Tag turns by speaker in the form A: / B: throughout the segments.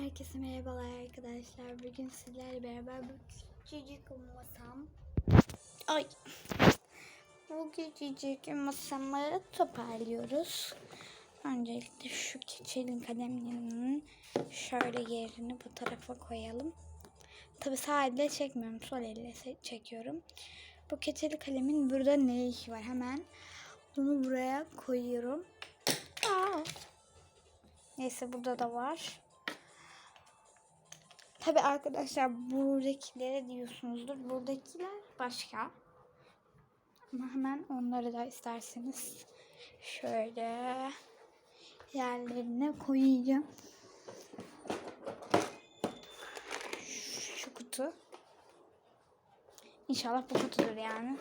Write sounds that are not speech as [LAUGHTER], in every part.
A: Herkese merhabalar arkadaşlar. Bugün sizlerle beraber bu küçücük masam. Ay. Bu küçücük masamı toparlıyoruz. Öncelikle şu keçelin kalemlerinin şöyle yerini bu tarafa koyalım. Tabi sağ elle çekmiyorum. Sol elle çekiyorum. Bu keçeli kalemin burada ne işi var? Hemen bunu buraya koyuyorum. Aa. Neyse burada da var. Tabi arkadaşlar buradakilere diyorsunuzdur. Buradakiler başka. Ama hemen onları da isterseniz şöyle yerlerine koyacağım. Şu kutu. İnşallah bu kutudur yani.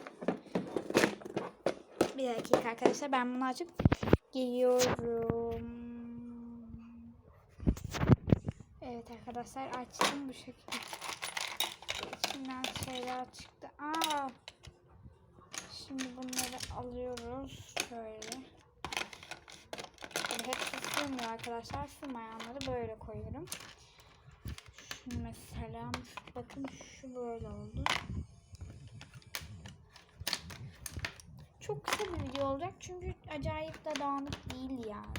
A: Bir dakika arkadaşlar ben bunu açıp geliyorum. Evet arkadaşlar açtım bu şekilde. İçinden şeyler çıktı. Aa. Şimdi bunları alıyoruz şöyle. Böyle hepsi sığmıyor arkadaşlar. Sığmayanları böyle koyuyorum. Şu mesela bakın şu böyle oldu. Çok kısa bir video olacak çünkü acayip de dağınık değil yani.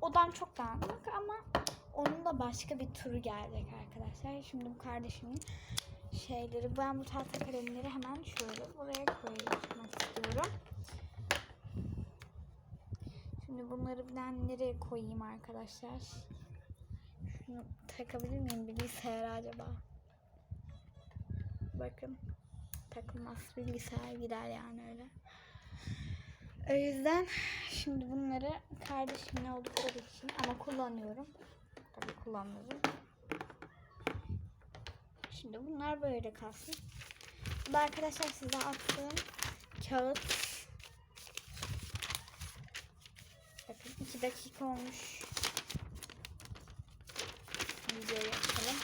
A: Odam çok dağınık ama onun da başka bir turu gelecek arkadaşlar. Şimdi bu kardeşimin şeyleri. Ben bu tahta kalemleri hemen şöyle buraya koymak istiyorum. Şimdi bunları ben nereye koyayım arkadaşlar? Şunu takabilir miyim bilgisayara acaba? Bakın. Takılmaz bilgisayar gider yani öyle. O yüzden şimdi bunları kardeşimin oldukları için ama kullanıyorum. Tabii kullanmıyorum. Şimdi bunlar böyle kalsın. Bu da arkadaşlar size attığım kağıt. Bakın 2 dakika olmuş. Videoyu açalım.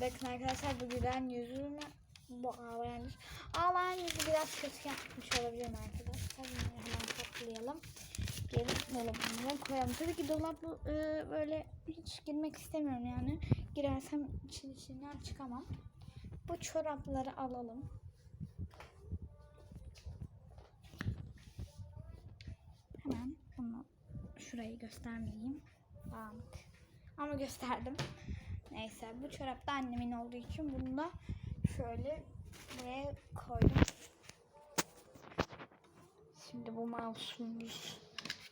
A: Bakın arkadaşlar bu gülen yüzünü bu ağlayan. Ağlayan yüzü biraz kötü yapmış olabilirim arkadaşlar. Hemen toplayalım. Gelip dolabımıza koyalım. Tabii ki dolap e, böyle hiç girmek istemiyorum yani. Girersem için içinden çıkamam. Bu çorapları alalım. Hemen bunu şurayı göstermeyeyim. Dağınık. Ama gösterdim. Neyse bu çorap da annemin olduğu için bunu da şöyle buraya koydum. Şimdi bu mouse'umuz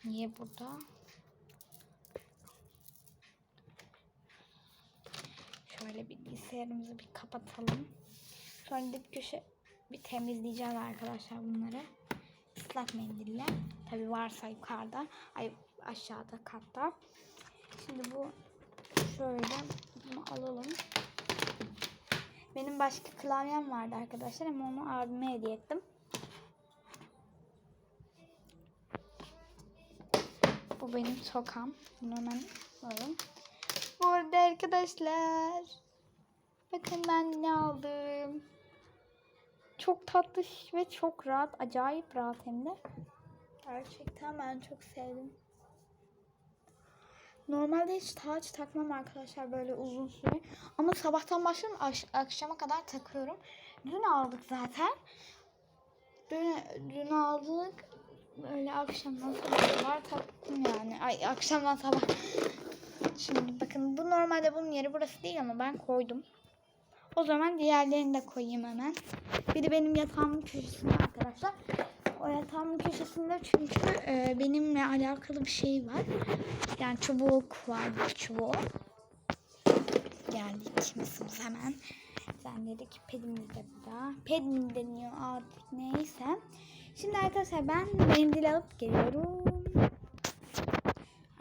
A: niye burada? Şöyle bilgisayarımızı bir kapatalım. Sonra dip köşe bir temizleyeceğiz arkadaşlar bunları. Islak mendille. Tabi varsa yukarıda. Ay aşağıda katta. Şimdi bu şöyle bunu alalım. Benim başka klavyem vardı arkadaşlar ama onu abime hediye ettim. Bu benim sokam. Bunu hemen alalım. Burada arkadaşlar. Bakın ben ne aldım. Çok tatlı ve çok rahat. Acayip rahat hem de. Gerçekten ben çok sevdim. Normalde hiç taç takmam arkadaşlar böyle uzun süre. Ama sabahtan başladım aş- akşama kadar takıyorum. Dün aldık zaten. Dün, dün aldık. Öyle akşamdan sabaha kadar taktım yani. Ay akşamdan sabah. Şimdi bakın bu normalde bunun yeri burası değil ama ben koydum. O zaman diğerlerini de koyayım hemen. Bir de benim yatağımın köşesinde arkadaşlar. O yatağımın köşesinde çünkü e, benimle alakalı bir şey var. Yani çubuk var bir çubuğu. Geldik masamız hemen. Sen dedik pedimiz de burada. Ped deniyor artık neyse. Şimdi arkadaşlar ben mendil alıp geliyorum.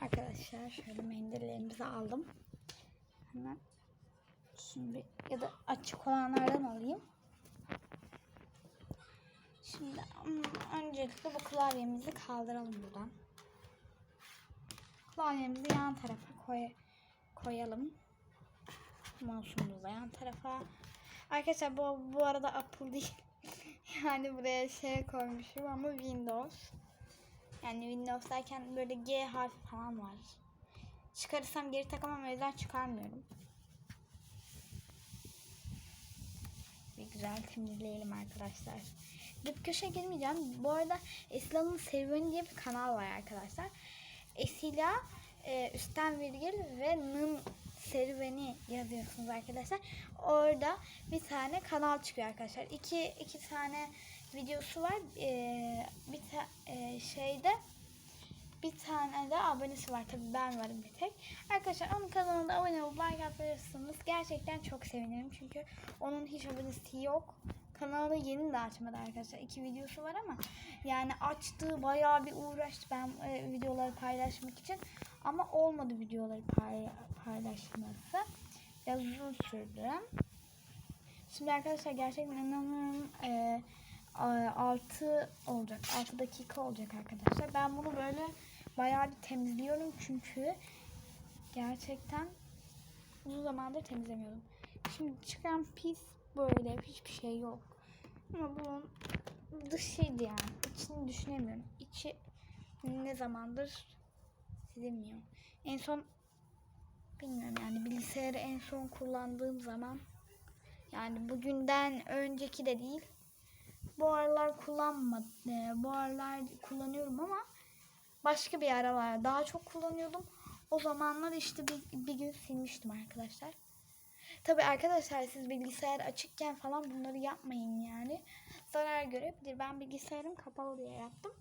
A: Arkadaşlar şöyle mendillerimizi aldım. Hemen şimdi ya da açık olanlardan alayım. Şimdi öncelikle bu klavyemizi kaldıralım buradan. Klavyemizi yan tarafa koy koyalım. Mouse'umuzu yan tarafa. Arkadaşlar bu, bu arada Apple değil. Yani buraya şey koymuşum ama Windows. Yani Windows derken böyle G harfi falan var. Çıkarırsam geri takamam o yüzden çıkarmıyorum. Bir güzel temizleyelim arkadaşlar. Dip köşe girmeyeceğim. Bu arada Esila'nın Serüveni diye bir kanal var arkadaşlar. Esila e, üstten virgül ve nın serüveni yazıyorsunuz arkadaşlar. Orada bir tane kanal çıkıyor arkadaşlar. İki, iki tane videosu var. E, bir ta, e, şeyde bir tane de abonesi var. Tabii ben varım bir tek. Arkadaşlar onun kanalına abone olup like atırsanız gerçekten çok sevinirim. Çünkü onun hiç abonesi yok. Kanalı yeni de açmadı arkadaşlar. İki videosu var ama yani açtığı bayağı bir uğraştı ben e, videoları paylaşmak için. Ama olmadı videoları pay, paylaşması. Biraz uzun sürdü. Şimdi arkadaşlar gerçekten inanıyorum e, 6 olacak. 6 dakika olacak arkadaşlar. Ben bunu böyle bayağı bir temizliyorum çünkü gerçekten uzun zamandır temizlemiyordum. Şimdi çıkan pis böyle hiçbir şey yok. Ama bunun dışıydı yani. İçini düşünemiyorum. İçi ne zamandır silinmiyor. En son bilmiyorum yani bilgisayarı en son kullandığım zaman yani bugünden önceki de değil. Bu aralar kullanmadım. Bu aralar kullanıyorum ama başka bir aralar daha çok kullanıyordum. O zamanlar işte bir, bir gün silmiştim arkadaşlar. Tabi arkadaşlar siz bilgisayar açıkken falan bunları yapmayın yani. Zarar görebilir. Ben bilgisayarım kapalı diye yaptım.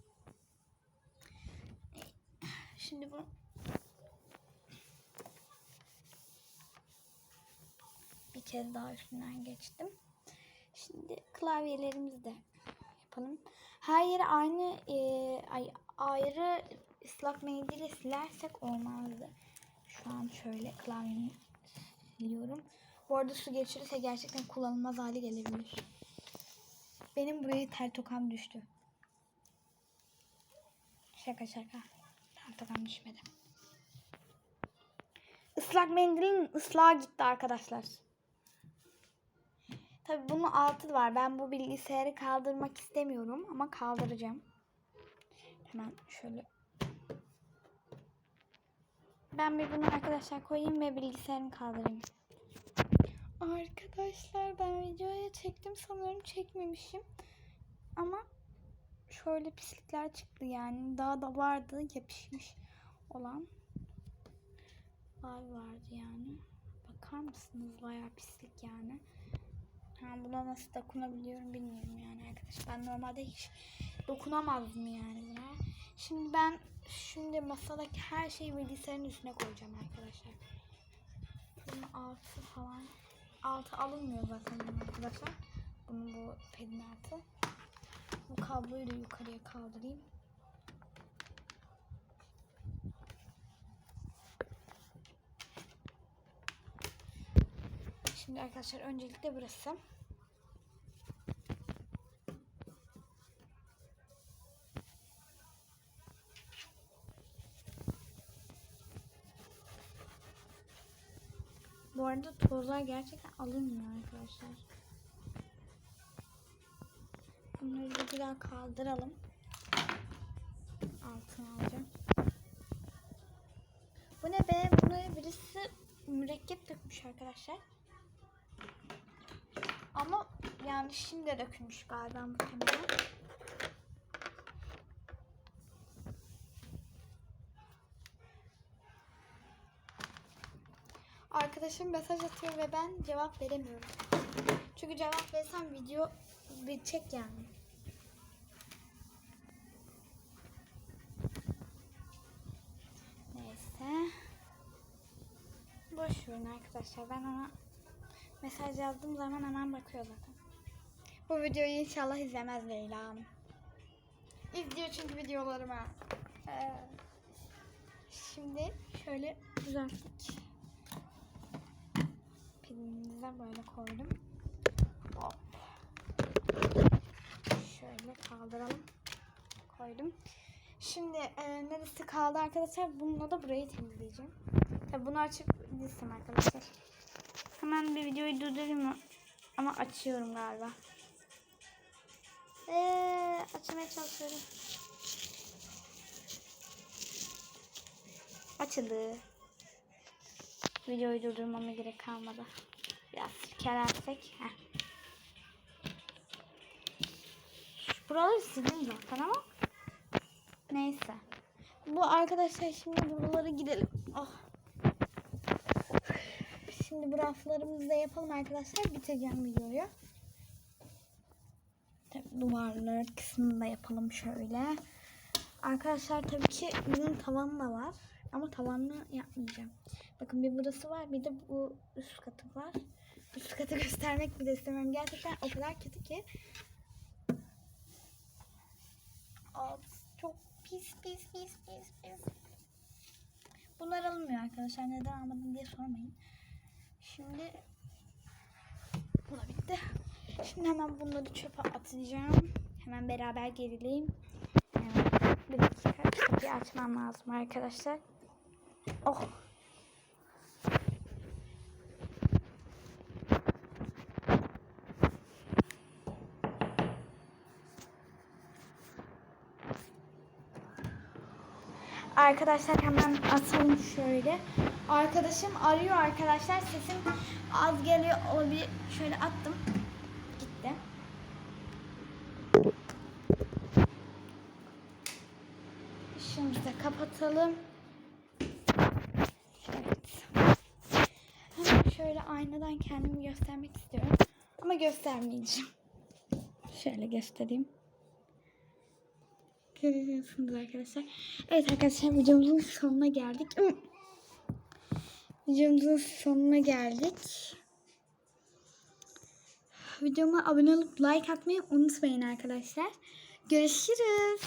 A: Şimdi bu bir kez daha üstünden geçtim. Şimdi klavyelerimizi de yapalım. Her yeri aynı e, ay, ayrı ıslak mendille silersek olmazdı. Şu an şöyle klavyemi siliyorum. Bu arada su geçirirse gerçekten kullanılmaz hale gelebilir. Benim buraya tel tokam düştü. Şaka şaka. Tokam düşmedi. Islak mendilin ıslağı gitti arkadaşlar. Tabi bunun altı var. Ben bu bilgisayarı kaldırmak istemiyorum ama kaldıracağım. Hemen şöyle. Ben bir bunu arkadaşlar koyayım ve bilgisayarımı kaldırayım. Arkadaşlar ben videoya çektim sanırım çekmemişim. Ama şöyle pislikler çıktı yani. Daha da vardı yapışmış olan. Var vardı yani. Bakar mısınız? Bayağı pislik yani. Ha, buna nasıl dokunabiliyorum bilmiyorum yani arkadaşlar. Ben normalde hiç dokunamazdım yani buna. Şimdi ben şimdi masadaki her şeyi bilgisayarın üstüne koyacağım arkadaşlar. Bunun altı falan. Altı alınmıyor zaten arkadaşlar. Bunun bu pedin altı. Bu kabloyu da yukarıya kaldırayım. Şimdi arkadaşlar öncelikle burası. Bu arada tozlar gerçekten alınmıyor arkadaşlar. Güzel kaldıralım. Altına alacağım. Bu ne be? Bunu birisi mürekkep dökmüş arkadaşlar. Ama yani şimdi dökülmüş galiba muhtemelen. Arkadaşım mesaj atıyor ve ben cevap veremiyorum. Çünkü cevap versem video bitecek yani. Arkadaşlar. Ben ona mesaj yazdığım zaman hemen bakıyor zaten. Bu videoyu inşallah izlemez Leyla. İzliyor çünkü videolarımı. Ee, şimdi şöyle düzelttik. Pilimize böyle koydum. Hop. Şöyle kaldıralım. Koydum. Şimdi e, neresi kaldı arkadaşlar? Bununla da burayı temizleyeceğim. Tabi bunu açıp dizsem arkadaşlar. Hemen bir videoyu durdurayım ama açıyorum galiba. Ee, açmaya çalışıyorum. Açıldı. Videoyu durdurmama gerek kalmadı. Biraz. Şu Buraları sildim zaten ama. Neyse. Bu arkadaşlar şimdi buralara gidelim. Oh. Şimdi bu raflarımızı da yapalım arkadaşlar. Bitireceğim videoyu. Tabii duvarlar kısmını da yapalım şöyle. Arkadaşlar tabii ki bunun tavanı da var. Ama tavanını yapmayacağım. Bakın bir burası var bir de bu üst katı var. Üst katı [LAUGHS] göstermek bile istemiyorum. Gerçekten o kadar kötü ki. Alt çok pis pis pis pis pis. Bunlar alınmıyor arkadaşlar. Neden almadım diye sormayın. Şimdi bu da bitti. Şimdi hemen bunları çöpe atacağım. Hemen beraber gerileyim. Evet. Bir dakika. Kapıyı açmam lazım arkadaşlar. Oh. Arkadaşlar hemen atalım şöyle. Arkadaşım arıyor arkadaşlar. Sesim az geliyor olabilir. Şöyle attım. Gitti. Şimdi de kapatalım. Evet. Şöyle aynadan kendimi göstermek istiyorum. Ama göstermeyeceğim. Şöyle göstereyim. Görüyorsunuz arkadaşlar. Evet arkadaşlar videomuzun sonuna geldik. Videomuzun sonuna geldik. Videoma abone olup like atmayı unutmayın arkadaşlar. Görüşürüz.